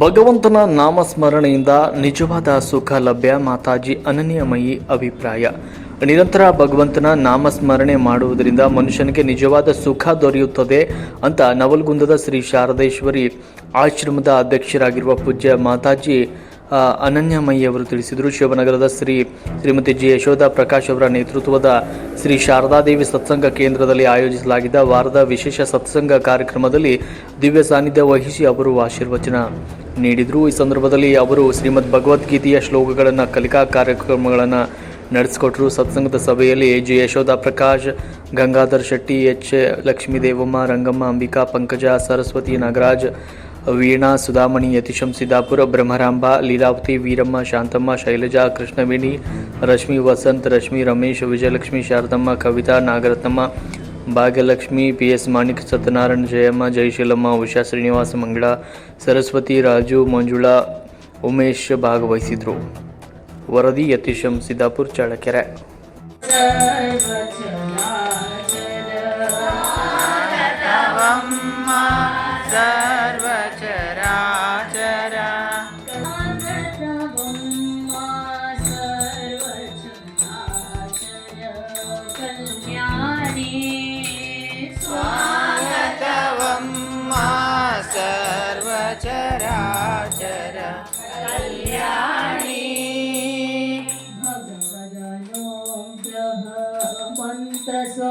ಭಗವಂತನ ನಾಮಸ್ಮರಣೆಯಿಂದ ನಿಜವಾದ ಸುಖ ಲಭ್ಯ ಮಾತಾಜಿ ಅನನ್ಯಮಯಿ ಅಭಿಪ್ರಾಯ. ನಿರಂತರ ಭಗವಂತನ ನಾಮಸ್ಮರಣೆ ಮಾಡುವುದರಿಂದ ಮನುಷ್ಯನಿಗೆ ನಿಜವಾದ ಸುಖ ದೊರೆಯುತ್ತದೆ ಅಂತ ನವಲ್ಗುಂದದ ಶ್ರೀ ಶಾರದೇಶ್ವರಿ ಆಶ್ರಮದ ಅಧ್ಯಕ್ಷರಾಗಿರುವ ಪೂಜ್ಯ ಮಾತಾಜಿ ಅನನ್ಯಮಯಿ ಅವರು ತಿಳಿಸಿದರು. ಶಿವನಗರದ ಶ್ರೀ ಶ್ರೀಮತಿ ಜಿ ಯಶೋಧ ಪ್ರಕಾಶ್ ಅವರ ನೇತೃತ್ವದ ಶ್ರೀ ಶಾರದಾದೇವಿ ಸತ್ಸಂಗ ಕೇಂದ್ರದಲ್ಲಿ ಆಯೋಜಿಸಲಾಗಿದ್ದ ವಾರದ ವಿಶೇಷ ಸತ್ಸಂಗ ಕಾರ್ಯಕ್ರಮದಲ್ಲಿ ದಿವ್ಯ ಸಾನ್ನಿಧ್ಯ ವಹಿಸಿ ಅವರು ಆಶೀರ್ವಚನ ನೀಡಿದರು. ಈ ಸಂದರ್ಭದಲ್ಲಿ ಅವರು ಶ್ರೀಮದ್ ಭಗವದ್ಗೀತೆಯ ಶ್ಲೋಕಗಳನ್ನು, ಕಲಿಕಾ ಕಾರ್ಯಕ್ರಮಗಳನ್ನು ನಡೆಸಿಕೊಟ್ಟರು ಸತ್ಸಂಗದ ಸಭೆಯಲ್ಲಿ ಜಿ ಯಶೋಧ ಪ್ರಕಾಶ್, ಗಂಗಾಧರ್ ಶೆಟ್ಟಿ, ಎಚ್ ಲಕ್ಷ್ಮೀದೇವಮ್ಮ, ರಂಗಮ್ಮ, ಅಂಬಿಕಾ, ಪಂಕಜ, ಸರಸ್ವತಿ ನಾಗರಾಜ್ વીણા સુદામણી યતિશમ સિદ્ધાપુર બ્રહ્મરાંબા લીલાવતી વીરમ્મા શાંતમ્મા શૈલજા કૃષ્ણવેણી રશ્મિ વસંત રશ્મિ રમેશ વિજયલક્ષ્મી શારદમ્મા કવિતા નાગરત્નમ્મા ભાગ્યલક્ષ્મી પીએસ માણિક સત્યનારાયણ જયમાં જયશીલમ્મા ઉષા શ્રીનિવાસ મંગળા સરસ્વતી રાજુ મંજુળા ઉમેશ ભાગ વૈસિદ્રો વરદી યતિશમ સિદ્ધાપુર ચાળકેરા चराचरकल्याणी भगवदनो ग्रह मन्त्रस्वभोदिनी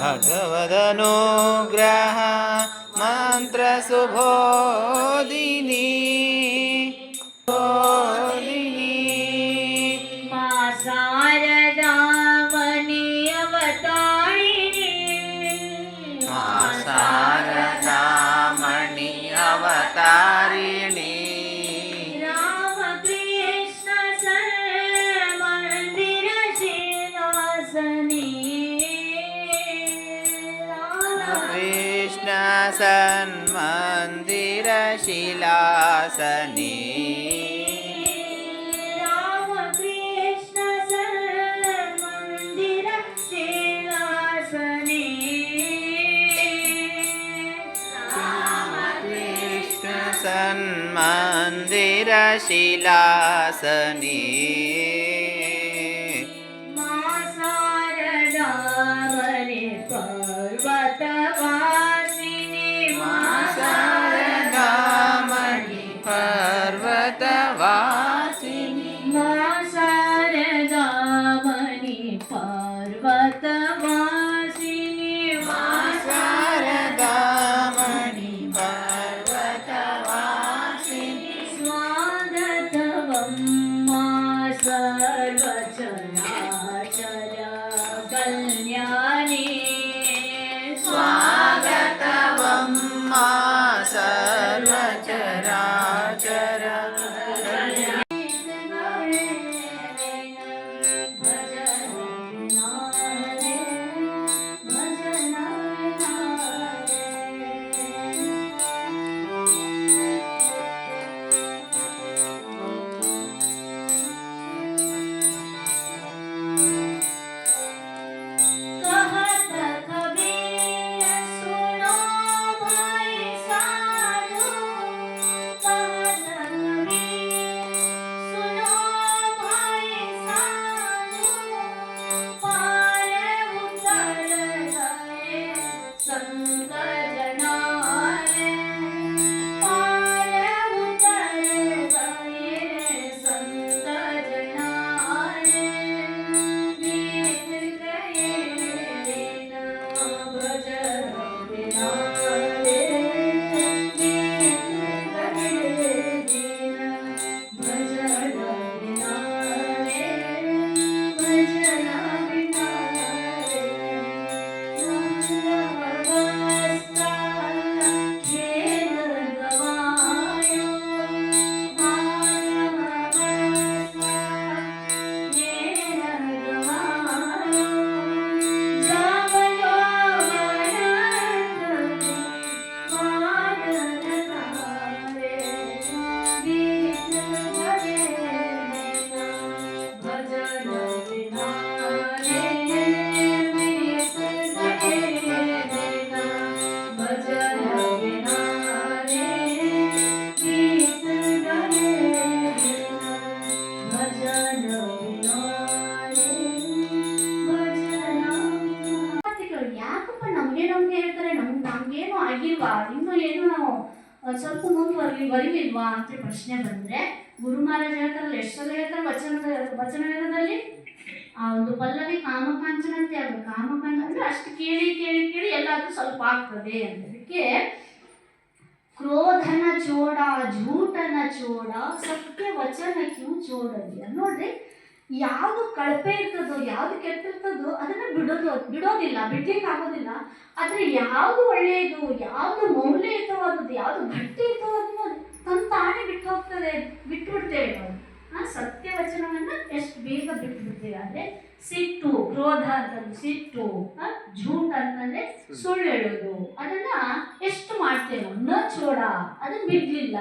भगवदनु मन्त्रसुभोदिनी। તારીણી કૃષ્ણ સન્મંદિર શિલાસની शिलासनी। ನಮಗೆ ನಮ್ಗೆ ಹೇಳ್ತಾರೆ, ನಮ್, ನಮ್ಗೇನು ಆಗಿಲ್ವಾ? ಇನ್ನು ಏನು ನಾವು ಸ್ವಲ್ಪ ಮುಂದುವರಿ ಬರೀಲಿಲ್ವಾ ಅಂತ ಪ್ರಶ್ನೆ ಬಂದ್ರೆ, ಗುರು ಮಹಾರಾಜ್ ಹೇಳ್ತಾರಲ್ಲ, ಎಷ್ಟು ಸಲ ಹೇಳ್ತಾರೆ ವಚನ ವಚನದಲ್ಲಿ ಆ ಒಂದು ಪಲ್ಲವಿ ಕಾಮಕಾಂಚನ ಅಂತ ಅದು ಕಾಮಕಾಂಚ ಅಂದ್ರೆ ಅಷ್ಟು ಕೇಳಿ ಕೇಳಿ ಕೇಳಿ ಎಲ್ಲಾದ್ರೂ ಸ್ವಲ್ಪ ಆಗ್ತದೆ ಅದಕ್ಕೆ ಕ್ರೋಧನ ಚೋಡ, ಝೂಟನ ಚೋಡ, ಸತ್ಯ ಕ್ಯೂ ಚೋಡಲಿ. ನೋಡ್ರಿ ಯಾವುದು ಕಳಪೆ ಇರ್ತದೋ, ಯಾವುದು ಕೆಟ್ಟಿರ್ತದೋ ಅದನ್ನ ಬಿಡೋದು, ಬಿಡೋದಿಲ್ಲ ಬಿಡ್ಲಿಕ್ಕೆ ಆಗೋದಿಲ್ಲ ಆದರೆ ಯಾವುದು ಒಳ್ಳೆಯದು, ಯಾವುದು ಮೌಲ್ಯಯುತವಾದದ್ದು, ಯಾವುದು ಗಟ್ಟಿಯುತವಾದದ್ದು ತನ್ನ ತಾನೇ ಬಿಟ್ಟು ಹೋಗ್ತದೆ ಬಿಟ್ಟು ಬಿಡ್ತೇವೆ ನಾವು. ಆ ಸತ್ಯವಚನವನ್ನು ಎಷ್ಟು ಬೇಗ ಬಿಟ್ಟು ಅಂದರೆ ಸಿಟ್ಟು, ಕ್ರೋಧ ಅಂತಂದ್ರೆ ಸಿಟ್ಟು ಜೂಟ್ ಅಂತಂದ್ರೆ ಸುಳ್ಳು ಹೇಳೋದು ಅದನ್ನ ಎಷ್ಟು ಮಾಡ್ತೇವೆ ನಾವು? ನ ಚೋಡ, ಅದನ್ನ ಬಿಡ್ಲಿಲ್ಲ.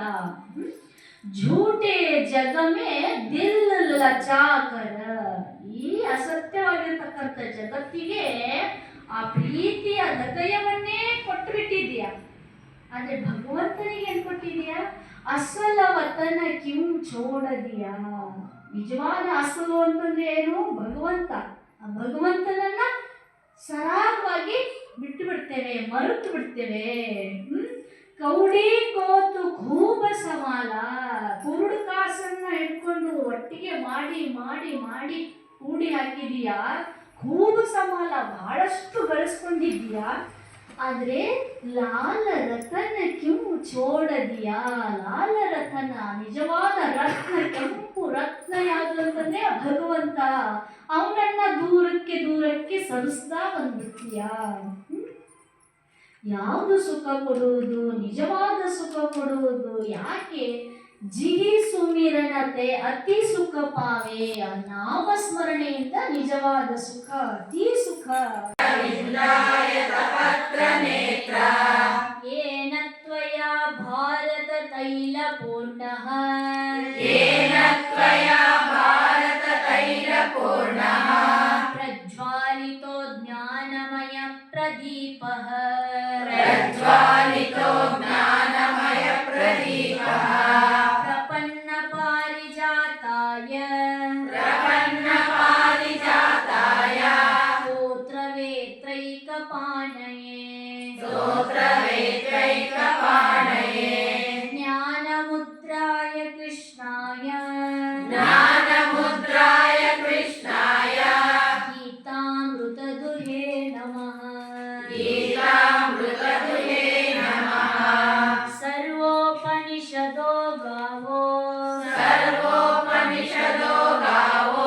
ಜೂಟೆ ಜಗಮೇ ದಿಲ್ ಲಚಾಕರ ಈ ಅಸತ್ಯವಾಗಿರ್ತಕ್ಕಂಥ ಜಗತ್ತಿಗೆ ಆ ಪ್ರೀತಿಯ ಹೃದಯವನ್ನೇ ಕೊಟ್ಟು ಆದರೆ ಭಗವಂತನಿಗೆ ಏನು ಕೊಟ್ಟಿದ್ಯಾ ಅಸಲ ವತನ ಕಿಂ ಚೋಡದಿಯಾ. ನಿಜವಾದ ಅಸಲು ಅಂತಂದ್ರೆ ಏನು? ಭಗವಂತ. ಆ ಭಗವಂತನನ್ನ ಸರಾಗವಾಗಿ ಬಿಟ್ಟು ಬಿಡ್ತೇವೆ, ಮರೆತು ಬಿಡ್ತೇವೆ. ಹ್ಮ್? ಕೌಡಿ ಕೋತು ಖೂಬ ಸಮಾಲ. ಕುರುಡು ಕಾಸನ್ನ ಹಿಡ್ಕೊಂಡು ಒಟ್ಟಿಗೆ ಮಾಡಿ ಮಾಡಿ ಮಾಡಿ ಕೂಡಿ ಹಾಕಿದೀಯಾ? ಖೂಬು ಸಮಾಲ ಬಹಳಷ್ಟು ಗಳಿಸ್ಕೊಂಡಿದ್ದೀಯಾ ಆದ್ರೆ ಲಾಲ ರತನ ಕೆಂಪು ಚೋಡದಿಯಾ? ಲಾಲ ರತನ ನಿಜವಾದ ರತ್ನ ಕೆಂಪು ರತ್ನ ಯಾವುದು ಅಂತಂದ್ರೆ ಭಗವಂತ. ಅವನನ್ನ ದೂರಕ್ಕೆ ದೂರಕ್ಕೆ ಸರಿಸ್ತಾ ಬಂದ್ಬಿಡ್ತೀಯಾ? ಯಾವುದು ಸುಖ ಕೊಡುವುದು? ನಿಜವಾದ ಸುಖ ಕೊಡುವುದು ಯಾಕೆ? ಜಿಗಿ ಸುಮಿರಣತೆ ಅತಿ ಸುಖ ಪಾವೆ ನಾಮ ಸ್ಮರಣೆಯಿಂದ ನಿಜವಾದ ಸುಖ, ಅತಿ ಸುಖ. ಏನ ತ್ವಯ ಭಾರತ ತೈಲ ಪೂರ್ಣಃ ಏನ ತ್ವಯ ಭಾರತ ತೈಲ ಪೂರ್ಣಃ? ಪ್ರಜ್ವಾಲಿತೋ ಜ್ಞಾನಮಯ ಪ್ರದೀಪಃ? सर्वोपनिषदो गावो। सर्वोपनिषदो गावो।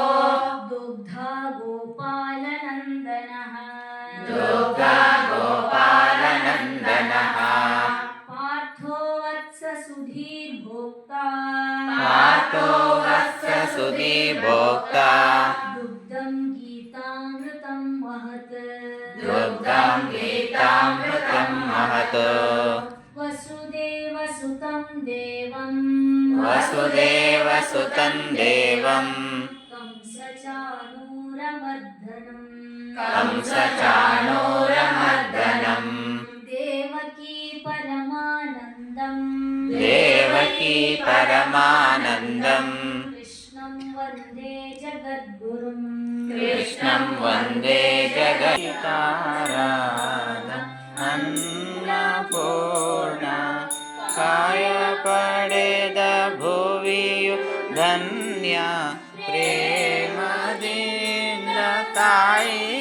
दुग्धा गोपालनन्दनः दुग्धा गोपालनन्दनः पार्थो वत्स सुधीर्भोक्ता पार्थो वत्स सुधीर्भोक्ता दुग्धं गीतामृतं महत्। दुग्धं गीतामृतं महत् वसुदेवसुतं देवं कंसचाणूरमर्दनम्। कंसचाणूरमर्दनम्। देवकी परमानन्दम्। देवकी परमानन्दम्। कृष्णं वन्दे जगद्गुरुम्। कृष्णं वन्दे जगताराध ಪಡೆದ ಭುವಿಯು ಧನ್ಯ ಪ್ರೇಮದಿಂದ ತಾಯಿಯನ್ನು